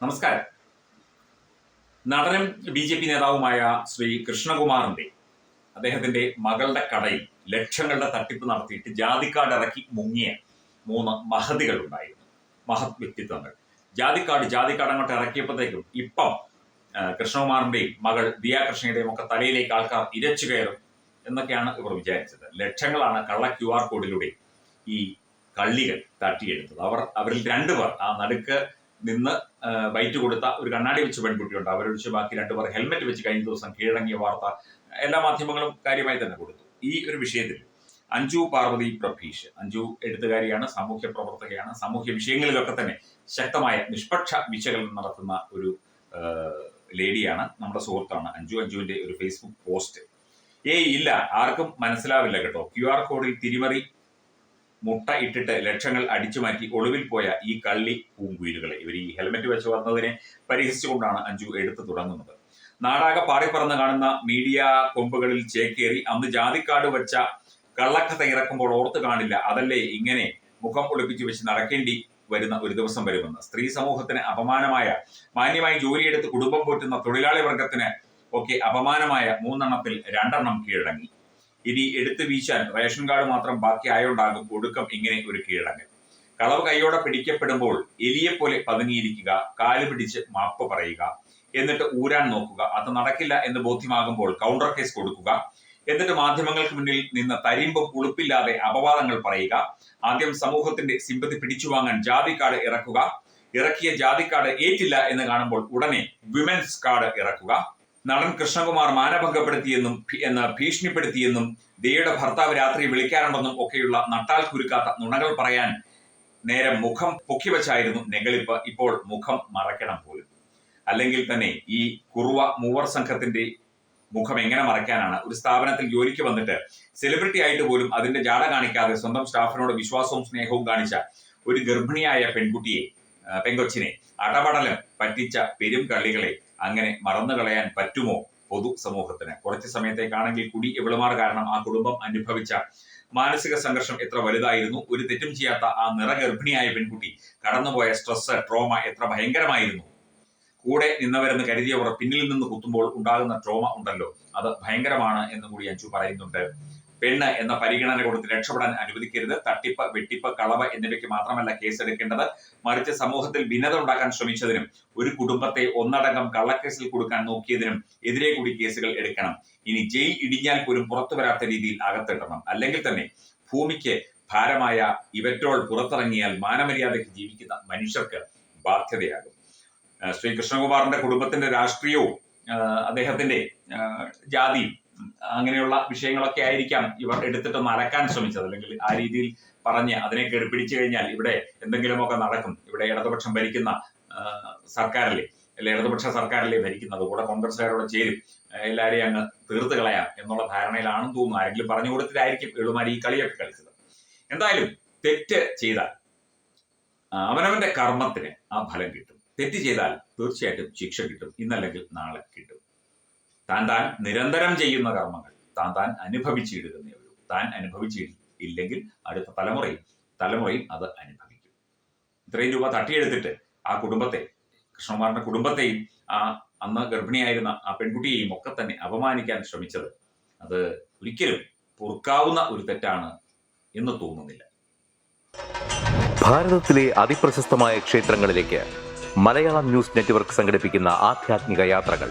നമസ്കാരം. നടനും B J P നേതാവുമായ ശ്രീ കൃഷ്ണകുമാറിന്റെ അദ്ദേഹത്തിന്റെ മകളുടെ കടയിൽ ലക്ഷങ്ങളുടെ തട്ടിപ്പ് നടത്തിയിട്ട് ജാതിക്കാട് ഇറക്കി മുങ്ങിയ മൂന്ന് മഹതികൾ ഉണ്ടായിരുന്നു. മഹത് വ്യക്തിത്വങ്ങൾ. ജാതിക്കാട് ജാതിക്കാട് അങ്ങോട്ട് ഇറക്കിയപ്പോഴത്തേക്കും ഇപ്പം കൃഷ്ണകുമാറിന്റെയും മകൾ ദിയാകൃഷ്ണയുടെയും ഒക്കെ തലയിലേക്ക് ആൾക്കാർ ഇരച്ചു കയറും എന്നൊക്കെയാണ് ഇവർ വിചാരിച്ചത്. ലക്ഷങ്ങളാണ് കള്ള ക്യു ആർ കോഡിലൂടെ ഈ കള്ളികൾ തട്ടിയെടുത്തത്. അവർ അവരിൽ രണ്ടുപേർ ആ നടുക്ക് നിന്ന് ബൈറ്റ് കൊടുത്ത ഒരു കണ്ണാടി വെച്ച് പെൺകുട്ടിയുണ്ട്. അവരൊഴിച്ച് ബാക്കി രണ്ടുപേർ ഹെൽമെറ്റ് വെച്ച് കഴിഞ്ഞ ദിവസം കീഴടങ്ങിയ വാർത്ത എല്ലാ മാധ്യമങ്ങളും കാര്യമായി തന്നെ കൊടുത്തു. ഈ ഒരു വിഷയത്തിൽ അഞ്ജു പാർവതി പ്രഭീഷ് അഞ്ജു എഴുത്തുകാരിയാണ് സാമൂഹ്യ പ്രവർത്തകയാണ് സാമൂഹ്യ വിഷയങ്ങളിലൊക്കെ തന്നെ ശക്തമായ നിഷ്പക്ഷ വിശകലനം നടത്തുന്ന ഒരു ലേഡിയാണ് നമ്മുടെ സുഹൃത്താണ് അഞ്ജു. അഞ്ജുവിന്റെ ഒരു ഫേസ്ബുക്ക് പോസ്റ്റ്. ഏയ് ഇല്ല ആർക്കും മനസ്സിലാവില്ല കേട്ടോ. ക്യു ആർ കോഡിൽ തിരിമറി മുട്ട ഇട്ടിട്ട് ലക്ഷങ്ങൾ അടിച്ചു മാറ്റി ഒളിവിൽ പോയ ഈ കള്ളി പൂങ്കുയിലുകളെ. ഇവർ ഈ ഹെൽമെറ്റ് വെച്ച് വന്നതിനെ പരിഹസിച്ചുകൊണ്ടാണ് അഞ്ജു എടുത്തു തുടങ്ങുന്നത്. നാടാകെ പാറിപ്പറന്ന് കാണുന്ന മീഡിയ കൊമ്പുകളിൽ ചേക്കേറി അന്ന് ജാതിക്കാട് വെച്ച കള്ളക്കഥ ഇറക്കുമ്പോൾ ഓർത്ത് കാണില്ല. അതല്ലേ ഇങ്ങനെ മുഖം ഒളിപ്പിച്ചു വെച്ച് നടക്കേണ്ടി വരുന്ന ഒരു ദിവസം വരുമെന്ന്. സ്ത്രീ സമൂഹത്തിന് അപമാനമായ മാന്യമായി ജോലിയെടുത്ത് കുടുംബം പോറ്റുന്ന തൊഴിലാളി വർഗത്തിന് ഒക്കെ അപമാനമായ മൂന്നെണ്ണത്തിൽ രണ്ടെണ്ണം കീഴടങ്ങി. ഇനി എടുത്തു വീശാൻ റേഷൻ കാർഡ് മാത്രം ബാക്കി ആയോണ്ടാകും ഒടുക്കം ഇങ്ങനെ ഒരു കീഴടങ്ങൽ. കളവ് കൈയോടെ പിടിക്കപ്പെടുമ്പോൾ എലിയെ പോലെ പതുങ്ങിയിരിക്കുക കാൽ പിടിച്ച് മാപ്പ് പറയുക എന്നിട്ട് ഊരാൻ നോക്കുക. അത് നടക്കില്ല എന്ന് ബോധ്യമാകുമ്പോൾ കൗണ്ടർ കേസ് കൊടുക്കുക. എന്നിട്ട് മാധ്യമങ്ങൾക്ക് മുന്നിൽ നിന്ന് തരിമ്പും ഉളുപ്പില്ലാതെ അപവാദങ്ങൾ പറയുക. ആദ്യം സമൂഹത്തിന്റെ സിമ്പതി പിടിച്ചുവാങ്ങാൻ ജാതി കാർഡ് ഇറക്കുക. ഇറക്കിയ ജാതി കാർഡ് ഏറ്റില്ല എന്ന് കാണുമ്പോൾ ഉടനെ വിമൻസ് കാർഡ് ഇറക്കുക. നടൻ കൃഷ്ണകുമാർ മാനഭംഗപ്പെടുത്തിയെന്നും എന്ന് ഭീഷണിപ്പെടുത്തിയെന്നും ദിയയുടെ ഭർത്താവ് രാത്രി വിളിക്കാറുണ്ടെന്നും ഒക്കെയുള്ള നട്ടാൽ കുരുക്കാത്ത നുണകൾ പറയാൻ നേരം മുഖം പൊക്കിവെച്ചായിരുന്നു നെഗളിപ്പ്. ഇപ്പോൾ മുഖം മറയ്ക്കണം പോലും. അല്ലെങ്കിൽ തന്നെ ഈ കുറുവ മൂവർ സംഘത്തിന്റെ മുഖം എങ്ങനെ മറയ്ക്കാനാണ്? ഒരു സ്ഥാപനത്തിൽ ജോലിക്ക് വന്നിട്ട് സെലിബ്രിറ്റി ആയിട്ട് പോലും അതിന്റെ ജാട കാണിക്കാതെ സ്വന്തം സ്റ്റാഫിനോട് വിശ്വാസവും സ്നേഹവും കാണിച്ച ഒരു ഗർഭിണിയായ പെൺകുട്ടിയെ പെങ്കൊച്ചിനെ അടപടലം പറ്റിച്ച പെരും കള്ളികളെ അങ്ങനെ മറന്നു കളയാൻ പറ്റുമോ പൊതു സമൂഹത്തിന്? കുറച്ച് സമയത്തേക്കാണെങ്കിൽ കുടി ഇവളുമാർ കാരണം ആ കുടുംബം അനുഭവിച്ച മാനസിക സംഘർഷം എത്ര വലുതായിരുന്നു? ഒരു തെറ്റും ചെയ്യാത്ത ആ നിറഗർഭിണിയായ പെൺകുട്ടി കടന്നുപോയ സ്ട്രെസ് ട്രോമ എത്ര ഭയങ്കരമായിരുന്നു? കൂടെ നിന്നവരെന്ന് കരുതിയവർ പിന്നിൽ നിന്ന് കുത്തുമ്പോൾ ഉണ്ടാകുന്ന ട്രോമ ഉണ്ടല്ലോ. അത് ഭയങ്കരമാണ് എന്ന് കൂടി അഞ്ചു പറയുന്നുണ്ട്. പെണ്ണ് എന്ന പരിഗണന കൊടുത്ത് രക്ഷപ്പെടാൻ അനുവദിക്കരുത്. തട്ടിപ്പ് വെട്ടിപ്പ് കളവ് എന്നിവയ്ക്ക് മാത്രമല്ല കേസെടുക്കേണ്ടത്. മറിച്ച് സമൂഹത്തിൽ ഭിന്നത ഉണ്ടാക്കാൻ ശ്രമിച്ചതിനും ഒരു കുടുംബത്തെ ഒന്നടങ്കം കള്ളക്കേസിൽ കൊടുക്കാൻ നോക്കിയതിനും എതിരെ കൂടി കേസുകൾ എടുക്കണം. ഇനി ജയിൽ ഇടിഞ്ഞാൽ പോലും പുറത്തു വരാത്ത രീതിയിൽ അകത്തിടണം. അല്ലെങ്കിൽ തന്നെ ഭൂമിക്ക് ഭാരമായ ഇവറ്റോൾ പുറത്തിറങ്ങിയാൽ മാനമര്യാദയ്ക്ക് ജീവിക്കുന്ന മനുഷ്യർക്ക് ബാധ്യതയാകും. ശ്രീ കൃഷ്ണകുമാറിന്റെ കുടുംബത്തിന്റെ രാഷ്ട്രീയവും അദ്ദേഹത്തിന്റെ ജാതിയും അങ്ങനെയുള്ള വിഷയങ്ങളൊക്കെ ആയിരിക്കാം ഇവർ എടുത്തിട്ട് മറക്കാൻ ശ്രമിച്ചത്. അല്ലെങ്കിൽ ആ രീതിയിൽ പറഞ്ഞ് അതിനെ കെടുപ്പിടിച്ചു പിടിച്ചു കഴിഞ്ഞാൽ ഇവിടെ എന്തെങ്കിലുമൊക്കെ നടക്കും. ഇവിടെ ഇടതുപക്ഷം ഭരിക്കുന്ന സർക്കാരിലെ സർക്കാരല്ലേ അല്ലെ ഇടതുപക്ഷ സർക്കാരല്ലേ ഭരിക്കുന്നത് കൂടെ കോൺഗ്രസ്സുകാരോട് ചേരും എല്ലാവരെയും അങ്ങ് തീർത്ത് കളയാം എന്നുള്ള ധാരണയിലാണെന്ന് തോന്നുന്നു. ആരെങ്കിലും പറഞ്ഞു കൊടുത്തിട്ടായിരിക്കും എളുമാരി ഈ കളിയൊക്കെ കളിച്ചത്. എന്തായാലും തെറ്റ് ചെയ്താൽ അവനവന്റെ കർമ്മത്തിന് ആ ഫലം കിട്ടും. തെറ്റ് ചെയ്താൽ തീർച്ചയായിട്ടും ശിക്ഷ കിട്ടും. ഇന്നല്ലെങ്കിൽ നാളെ കിട്ടും. താൻ താൻ നിരന്തരം ചെയ്യുന്ന കർമ്മങ്ങൾ. താൻ താൻ അനുഭവിച്ചിടുന്നേ ഉള്ളൂ. താൻ അനുഭവിച്ചില്ലെങ്കിൽ അടുത്ത തലമുറയും തലമുറയും അത് അനുഭവിക്കും. ഇത്രയും രൂപ തട്ടിയെടുത്തിട്ട് ആ കുടുംബത്തെ കൃഷ്ണകുമാറിന്റെ കുടുംബത്തെയും ആ അന്ന് ഗർഭിണിയായിരുന്ന ആ പെൺകുട്ടിയെയും ഒക്കെ തന്നെ അപമാനിക്കാൻ ശ്രമിച്ചത് അത് ഒരിക്കലും പൊറുക്കാവുന്ന ഒരു തെറ്റാണ് എന്ന് തോന്നുന്നില്ല. ഭാരതത്തിലെ അതിപ്രശസ്തമായ ക്ഷേത്രങ്ങളിലേക്ക് മലയാളം ന്യൂസ് നെറ്റ്വർക്ക് സംഘടിപ്പിക്കുന്ന ആധ്യാത്മിക യാത്രകൾ.